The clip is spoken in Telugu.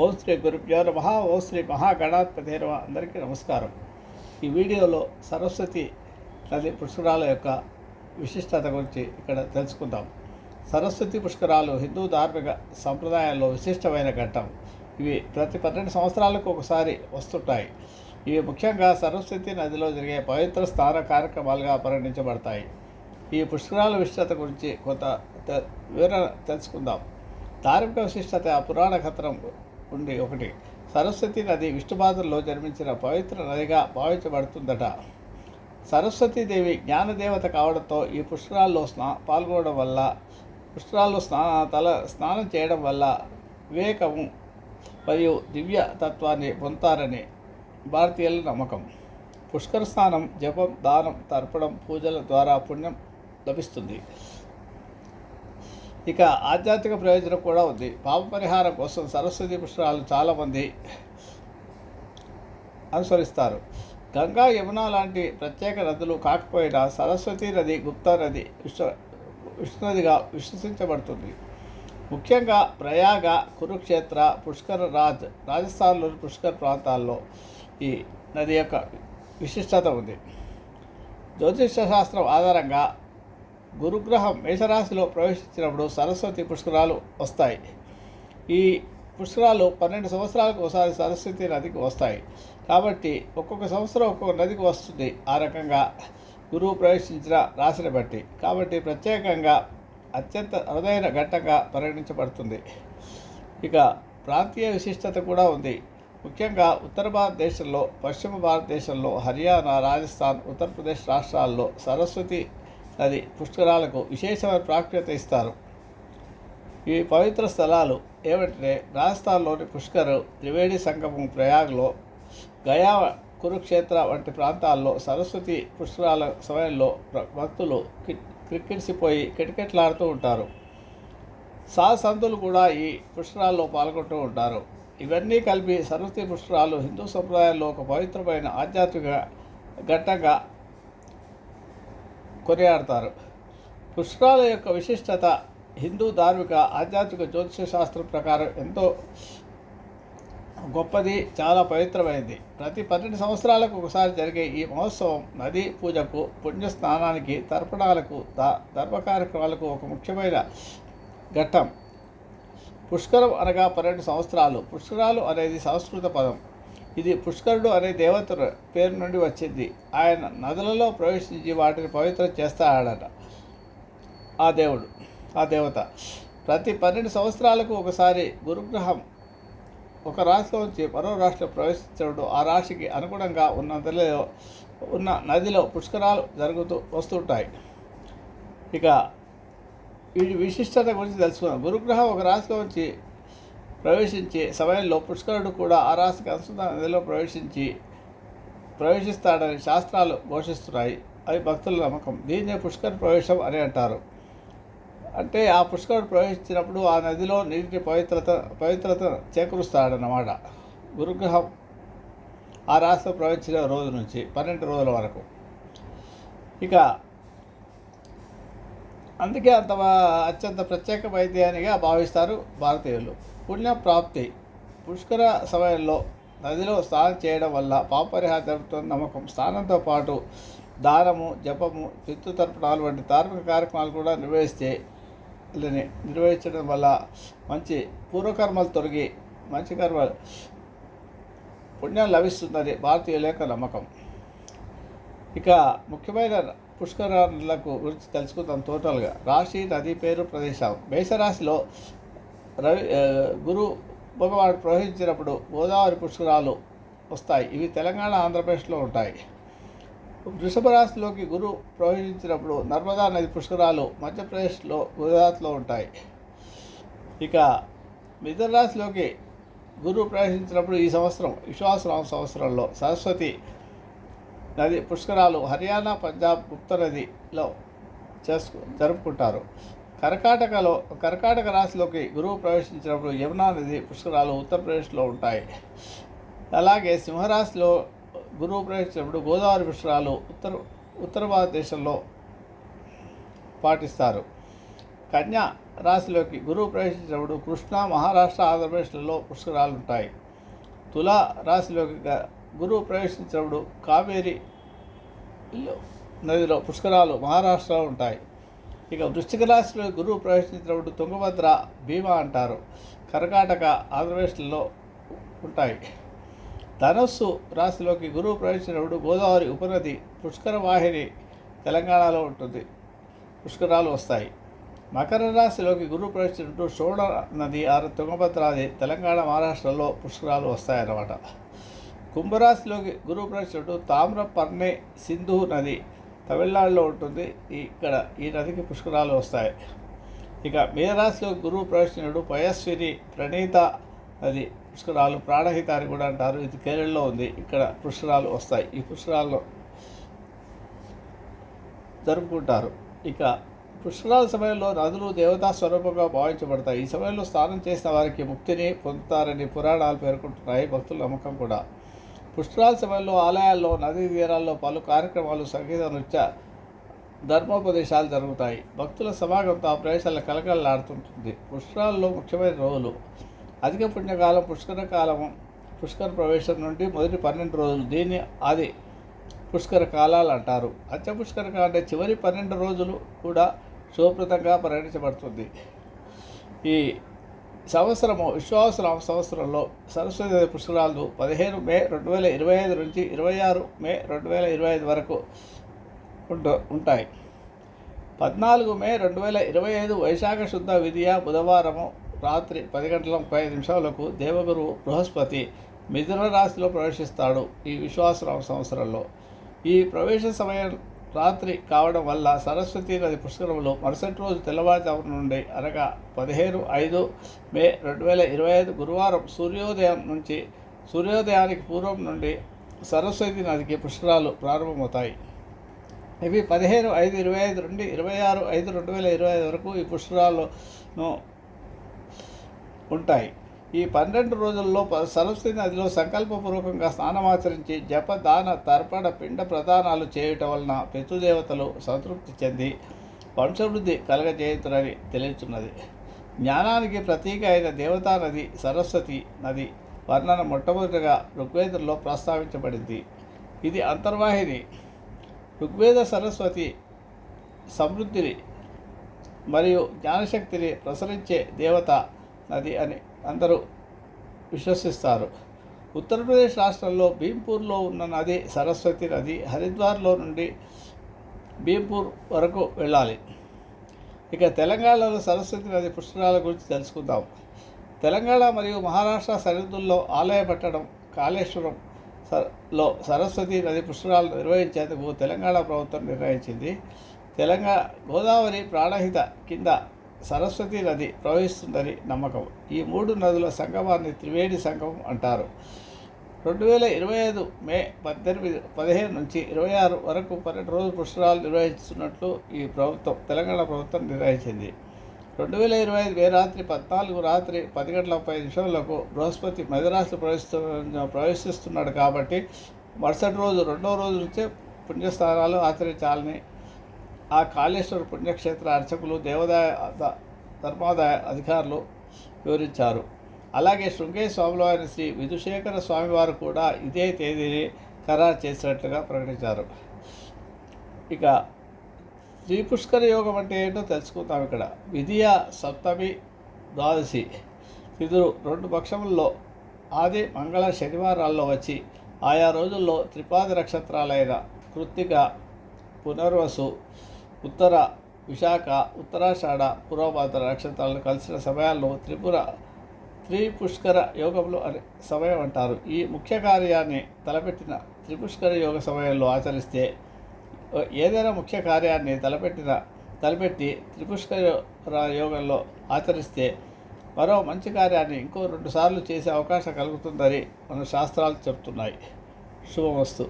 ఓం శ్రీ గురుభ్యో నమ ఓం శ్రీ మహాగణాధిపతి నమ అందరికీ నమస్కారం. ఈ వీడియోలో సరస్వతి నది పుష్కరాల యొక్క విశిష్టత గురించి ఇక్కడ తెలుసుకుందాం. సరస్వతి పుష్కరాలు హిందూ ధార్మిక సంప్రదాయాల్లో విశిష్టమైన ఘట్టం. ఇవి ప్రతి పన్నెండు సంవత్సరాలకు ఒకసారి వస్తుంటాయి. ఇవి ముఖ్యంగా సరస్వతి నదిలో జరిగే పవిత్ర స్థాన కార్యక్రమాలుగా పరిగణించబడతాయి. ఈ పుష్కరాల విశిష్టత గురించి కొంత వివరణ తెలుసుకుందాం. ధార్మిక విశిష్టత పురాణ కథనం ఉండి ఒకటి. సరస్వతి నది విష్ణుపాదంలో జన్మించిన పవిత్ర నదిగా భావించబడుతుందట. సరస్వతీదేవి జ్ఞానదేవత కావడంతో ఈ పుష్కరాల్లో స్నా పాల్గొనడం వల్ల పుష్కరాల్లో స్నా తల స్నానం చేయడం వల్ల వివేకము మరియు దివ్య తత్వాన్ని పొందుతారని భారతీయుల నమ్మకం. పుష్కర స్నానం జపం దానం తర్పణం పూజల ద్వారా పుణ్యం లభిస్తుంది. ఇక ఆధ్యాత్మిక ప్రయోజనం కూడా ఉంది. పాప పరిహారం కోసం సరస్వతి పుష్పాలు చాలామంది అనుసరిస్తారు. గంగా యమున లాంటి ప్రత్యేక నదులు కాకపోయినా సరస్వతి నది గుప్తా నది విశ్వ విష్ణునదిగా విశ్వసించబడుతుంది. ముఖ్యంగా ప్రయాగ కురుక్షేత్ర పుష్కర రాజ్ రాజస్థాన్లోని పుష్కర్ ప్రాంతాల్లో ఈ నది యొక్క విశిష్టత ఉంది. జ్యోతిష శాస్త్రం ఆధారంగా గురుగ్రహం మేషరాశిలో ప్రవేశించినప్పుడు సరస్వతి పుష్కరాలు వస్తాయి. ఈ పుష్కరాలు పన్నెండు సంవత్సరాలకు ఒకసారి సరస్వతి నదికి వస్తాయి. కాబట్టి ఒక్కొక్క సంవత్సరం ఒక్కొక్క నదికి వస్తుంది. ఆ రకంగా గురువు ప్రవేశించిన రాశిని బట్టి. కాబట్టి ప్రత్యేకంగా అత్యంత అరుదైన ఘట్టంగా పరిగణించబడుతుంది. ఇక ప్రాంతీయ విశిష్టత కూడా ఉంది. ముఖ్యంగా ఉత్తర భారతదేశంలో పశ్చిమ భారతదేశంలో హర్యానా రాజస్థాన్ ఉత్తరప్రదేశ్ రాష్ట్రాల్లో సరస్వతి నది పుష్కరాలకు విశేషమైన ప్రాముఖ్యత ఇస్తారు. ఈ పవిత్ర స్థలాలు ఏమంటే రాజస్థాన్లోని పుష్కర్ త్రివేణి సంగమం ప్రయాగ్లో గయా కురుక్షేత్ర వంటి ప్రాంతాల్లో సరస్వతి పుష్కరాల సమయంలో భక్తులు క్రిక్కిడిసిపోయి కిటకిటలాడుతూ ఉంటారు. సాధులు కూడా ఈ పుష్కరాల్లో పాల్గొంటూ ఉంటారు. ఇవన్నీ కలిపి సరస్వతి పుష్కరాలు హిందూ సంప్రదాయాల్లో ఒక పవిత్రమైన ఆధ్యాత్మిక ఘట్టంగా కొనియాడతారు. పుష్కరాల యొక్క విశిష్టత హిందూ ధార్మిక ఆధ్యాత్మిక జ్యోతిష శాస్త్రం ప్రకారం ఎంతో గొప్పది చాలా పవిత్రమైనది. ప్రతి పన్నెండు సంవత్సరాలకు ఒకసారి జరిగే ఈ మహోత్సవం నదీ పూజకు పుణ్య స్నానానికి తర్పణాలకు ద- ధర్మ కార్యక్రమాలకు ఒక ముఖ్యమైన ఘట్టం. పుష్కరం అనగా పన్నెండు సంవత్సరాలు. పుష్కరాలు అనేది సంస్కృత పదం. ఇది పుష్కరుడు అనే దేవత పేరు నుండి వచ్చింది. ఆయన నదులలో ప్రవేశించి వాటిని పవిత్రం చేస్తాడట. ఆ దేవుడు ఆ దేవత. ప్రతి పన్నెండు సంవత్సరాలకు ఒకసారి గురుగ్రహం ఒక రాశిలోంచి మరో రాష్ట్రం ప్రవేశించడం. ఆ రాశికి అనుగుణంగా ఉన్న నదిలో ఉన్న నదిలో పుష్కరాలు జరుగుతూ వస్తుంటాయి. ఇక వీటి విశిష్టత గురించి తెలుసుకుందాం. గురుగ్రహం ఒక రాశిలోంచి ప్రవేశించే సమయంలో పుష్కరుడు కూడా ఆ రాశికి నదిలో ప్రవేశించి ప్రవేశిస్తాడని శాస్త్రాలు ఘోషిస్తున్నాయి. అవి భక్తుల నమ్మకం. దీన్నే పుష్కర ప్రవేశం అని అంటారు. అంటే ఆ పుష్కరుడు ప్రవేశించినప్పుడు ఆ నదిలో నీటి పవిత్రత పవిత్రత చేకూరుస్తాడన్నమాట. గురుగ్రహం ఆ రాశిలో ప్రవేశించిన రోజు నుంచి పన్నెండు రోజుల వరకు. ఇక అందుకే అంత అత్యంత అత్యంత అనిగా భావిస్తారు భారతీయులు. పుణ్య ప్రాప్తి పుష్కర సమయంలో నదిలో స్నానం చేయడం వల్ల పాపరిహారం జరుగుతున్న నమ్మకం స్నానంతో పాటు దానము జపము చిత్తు తర్పణాలు వంటి ధార్మిక కార్యక్రమాలు కూడా నిర్వహిస్తే నిర్వహించడం వల్ల మంచి పూర్వకర్మలు తొలగి మంచి కర్మలు పుణ్యం లభిస్తుందని భారతీయుల యొక్క నమ్మకం. ఇక ముఖ్యమైన పుష్కరాలకు గురించి తెలుసుకుందాం టోటల్గా. రాశి నది పేరు ప్రదేశం. మేషరాశిలో రవి గురు భగవాడు ప్రవహించినప్పుడు గోదావరి పుష్కరాలు వస్తాయి. ఇవి తెలంగాణ ఆంధ్రప్రదేశ్లో ఉంటాయి. వృషభ రాశిలోకి గురు ప్రవహించినప్పుడు నర్మదా నది పుష్కరాలు మధ్యప్రదేశ్లో గుజరాత్లో ఉంటాయి. ఇక మిథున రాశిలోకి గురువు ప్రవేశించినప్పుడు ఈ సంవత్సరం విశ్వాసరామ సంవత్సరంలో సరస్వతి నది పుష్కరాలు హర్యానా పంజాబ్ గుప్త నదిలో చేసుకు జరుపుకుంటారు. కర్కాటకలో కర్కాటక రాశిలోకి గురువు ప్రవేశించినప్పుడు యమునా నది పుష్కరాలు ఉత్తరప్రదేశ్లో ఉంటాయి. అలాగే సింహరాశిలో గురువు ప్రవేశించినప్పుడు గోదావరి పుష్కరాలు ఉత్తర ఉత్తర భారతదేశంలో పాటిస్తారు. కన్యా రాశిలోకి గురువు ప్రవేశించినప్పుడు కృష్ణ మహారాష్ట్ర ఆంధ్రప్రదేశ్లలో పుష్కరాలు ఉంటాయి. తులా రాశిలోకి గ- గురువు ప్రవేశించినప్పుడు కావేరి నదిలో పుష్కరాలు మహారాష్ట్రలో ఉంటాయి. ఇక వృశ్చిక రాశిలో గురువు ప్రవేశించినప్పుడు తుంగభద్ర భీమా అంటారు. కర్ణాటక ఆంధ్రప్రదేశ్లో ఉంటాయి. ధనస్సు రాశిలోకి గురువు ప్రవేశించినప్పుడు గోదావరి ఉపనది పుష్కర వాహిని తెలంగాణలో ఉంటుంది. పుష్కరాలు వస్తాయి. మకర రాశిలోకి గురువు ప్రవేశించినప్పుడు షోడ నది ఆరు తుంగభద్రాది తెలంగాణ మహారాష్ట్రలో పుష్కరాలు వస్తాయన్నమాట. కుంభరాశిలోకి గురువు తామ్ర తామ్రపర్ణి సింధు నది తమిళనాడులో ఉంటుంది. ఇక్కడ ఈ నదికి పుష్కరాలు వస్తాయి. ఇక మీనరాశిలో గురువు ప్రవేశించినప్పుడు పయస్విని ప్రణీత నది పుష్కరాలు ప్రాణహిత అని కూడా అంటారు. ఇది కేరళలో ఉంది. ఇక్కడ పుష్కరాలు వస్తాయి. ఈ పుష్కరాల్లో జరుపుకుంటారు. ఇక పుష్కరాల సమయంలో నదులు దేవతా స్వరూపంగా భావించబడతాయి. ఈ సమయంలో స్నానం చేసిన వారికి ముక్తిని పొందుతారని పురాణాలు పేర్కొంటున్నాయి. భక్తుల నమ్మకం కూడా. పుష్కరాల సమయంలో ఆలయాల్లో నదీ తీరాల్లో పలు కార్యక్రమాలు సంగీత నృత్య ధర్మోపదేశాలు జరుగుతాయి. భక్తుల సమాగంతో ఆ ప్రదేశాల కలకలలాడుతుంటుంది పుష్కరాల్లో ముఖ్యమైన రోజులు. అధిక పుణ్యకాలం పుష్కర కాలము పుష్కర ప్రవేశం నుండి మొదటి పన్నెండు రోజులు. దీన్ని ఆది పుష్కర కాలాలు అంటారు. అత్య పుష్కర అంటే చివరి పన్నెండు రోజులు కూడా శుభప్రదంగా పరిగణించబడుతుంది. ఈ సంవత్సరము విశ్వాసరామ సంవత్సరంలో సరస్వతి నది పదిహేను మే రెండు వేల ఇరవై ఐదు నుంచి ఇరవై ఆరు మే రెండు వేల ఇరవై ఐదు వరకు ఉంటు ఉంటాయి. పద్నాలుగు మే రెండు వేల ఇరవై ఐదు వైశాఖ శుద్ధ విధియ బుధవారము రాత్రి పది గంటల ముప్పై ఐదు నిమిషాలకు దేవగురు బృహస్పతి మిథున రాశిలో ప్రవేశిస్తాడు ఈ విశ్వాసరామ సంవత్సరంలో. ఈ ప్రవేశ సమయం రాత్రి కావడం వల్ల సరస్వతి నది పుష్కరంలో మరుసటి రోజు తెల్లవారుజాము నుండి అనగా పదిహేను ఐదు మే రెండు వేల ఇరవై ఐదు గురువారం సూర్యోదయం నుంచి సూర్యోదయానికి పూర్వం నుండి సరస్వతి నదికి పుష్కరాలు ప్రారంభమవుతాయి. ఇవి పదిహేను ఐదు ఇరవై ఐదు నుండి ఇరవై ఆరు ఐదు రెండు వేల ఇరవై ఐదు వరకు ఈ పుష్కరాలను ఉంటాయి. ఈ పన్నెండు రోజుల్లో సరస్వతి నదిలో సంకల్పపూర్వకంగా స్నానమాచరించి జప దాన తర్పణ పిండ ప్రదానాలు చేయటం వలన పితృదేవతలు సంతృప్తి చెంది వంశవృద్ధి కలగజేయుతురని తెలియచున్నది. జ్ఞానానికి ప్రతీక అయిన దేవతా నది సరస్వతి నది వర్ణన మొట్టమొదటిగా ఋగ్వేదంలో ప్రస్తావించబడింది. ఇది అంతర్వాహిని. ఋగ్వేద సరస్వతి సమృద్ధిని మరియు జ్ఞానశక్తిని ప్రసరించే దేవత నది అని అందరూ విశ్వసిస్తారు. ఉత్తరప్రదేశ్ రాష్ట్రంలో భీంపూర్లో ఉన్న నది సరస్వతి నది హరిద్వార్లో నుండి భీంపూర్ వరకు వెళ్ళాలి. ఇక తెలంగాణలో సరస్వతి నది పుష్కరాల గురించి తెలుసుకుందాం. తెలంగాణ మరియు మహారాష్ట్ర సరిహద్దుల్లో ఆలయ పట్టణం కాళేశ్వరం లో సరస్వతి నది పుష్కరాలు నిర్వహించేందుకు తెలంగాణ ప్రభుత్వం నిర్ణయించింది. తెలంగాణ గోదావరి ప్రాణహిత కింద సరస్వతి నది ప్రవహిస్తుందని నమ్మకం. ఈ మూడు నదుల సంగమాన్ని త్రివేణి సంగమం అంటారు. రెండు వేల ఇరవై ఐదు మే పద్దెనిమిది పదిహేను నుంచి ఇరవై ఆరు వరకు పన్నెండు రోజులు పుష్కరాలు నిర్వహిస్తున్నట్లు ఈ ప్రభుత్వం తెలంగాణ ప్రభుత్వం నిర్ణయించింది. రెండు వేల ఇరవై ఐదు మే రాత్రి పద్నాలుగు రాత్రి పది గంటల ముప్పై నిమిషాలకు బృహస్పతి మధురాశి ప్రవేశిస్తున్న ప్రవేశిస్తున్నాడు కాబట్టి మరుసటి రోజు రెండో రోజు నుంచే పుణ్యస్థానాలు ఆచరించాలని ఆ కాళేశ్వర పుణ్యక్షేత్ర అర్చకులు దేవదాయ ధర్మాదాయ అధికారులు వివరించారు. అలాగే శృంగేరి స్వామివారి శ్రీ విధుశేఖర స్వామివారు కూడా ఇదే తేదీని ఖరారు చేసినట్లుగా ప్రకటించారు. ఇక శ్రీ పుష్కర యోగం అంటే ఏంటో తెలుసుకుందాం ఇక్కడ. విధియ సప్తమి ద్వాదశి. తిథులు రెండు పక్షముల్లో ఆది మంగళ శనివారాల్లో వచ్చి ఆయా రోజుల్లో త్రిపాద నక్షత్రాలైన కృత్తిక పునర్వసు ఉత్తర విశాఖ ఉత్తరాషాఢ పూర్వభాద్ర నక్షత్రాలను కలిసిన సమయాల్లో త్రిపుర త్రిపుష్కర యోగంలో అనే సమయం అంటారు. ఈ ముఖ్య కార్యాన్ని తలపెట్టిన త్రిపుష్కర యోగ సమయంలో ఆచరిస్తే ఏదైనా ముఖ్య కార్యాన్ని తలపెట్టిన తలపెట్టి త్రిపుష్కర యోగంలో ఆచరిస్తే మరో మంచి కార్యాన్ని ఇంకో రెండు సార్లు చేసే అవకాశం కలుగుతుందని మన శాస్త్రాలు చెప్తున్నాయి. శుభమస్తు.